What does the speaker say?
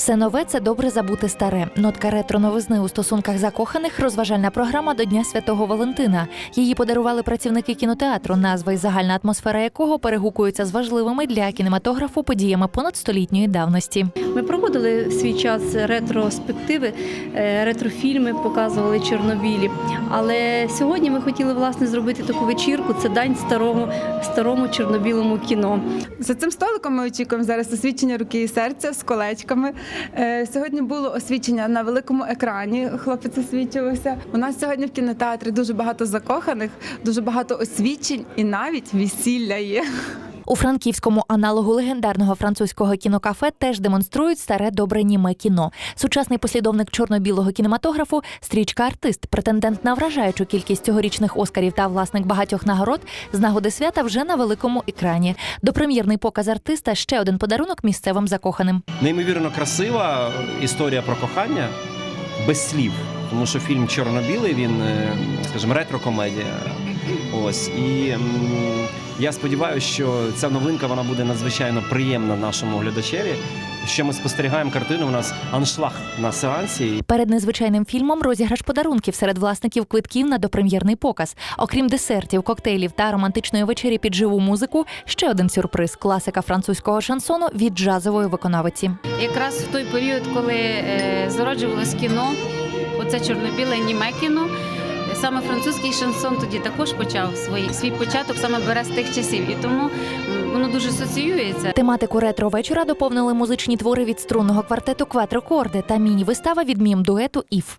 Все нове це добре забути старе. Нотка ретро новизни у стосунках закоханих розважальна програма до Дня Святого Валентина. Її подарували працівники кінотеатру, назва і загальна атмосфера якого перегукуються з важливими для кінематографу подіями понад столітньої давності. Ми проводили в свій час ретроспективи, е, ретрофільми показували чорнобілі. Але сьогодні ми хотіли власне зробити таку вечірку. Це дань старому старому чорнобілому кіно. За цим столиком ми очікуємо зараз освічення руки і серця з колечками. Е, Сьогодні було освічення на великому екрані. Хлопець освічувався. У нас сьогодні в кінотеатрі дуже багато закоханих, дуже багато освічень і навіть весілля є. У франківському аналогу легендарного французького кінокафе теж демонструють старе добре німе кіно. Сучасний послідовник чорно-білого кінематографу, стрічка артист, претендент на вражаючу кількість цьогорічних оскарів та власник багатьох нагород з нагоди свята вже на великому екрані. Допрем'єрний показ артиста ще один подарунок місцевим закоханим. Неймовірно красива історія про кохання без слів. Тому що фільм чорно-білий, він, е, скажімо, ретро-комедія. Ось. І я сподіваюся, що ця новинка вона буде надзвичайно приємна нашому глядачеві. Що ми спостерігаємо картину, у нас аншлаг на сеансі. Перед незвичайним фільмом розіграш подарунків серед власників квитків на допрем'єрний показ. Окрім десертів, коктейлів та романтичної вечері під живу музику, ще один сюрприз класика французького шансону від джазової виконавиці. якраз в той період, коли е, зароджувалось кіно, оце чорно-біле німе кіно. Саме французький шансон тоді також почав свій, свій початок, саме бере з тих часів, і тому воно дуже асоціюється. Тематику ретро вечора доповнили музичні твори від струнного квартету Кватрокорди та міні-вистава від мім дуету Іф.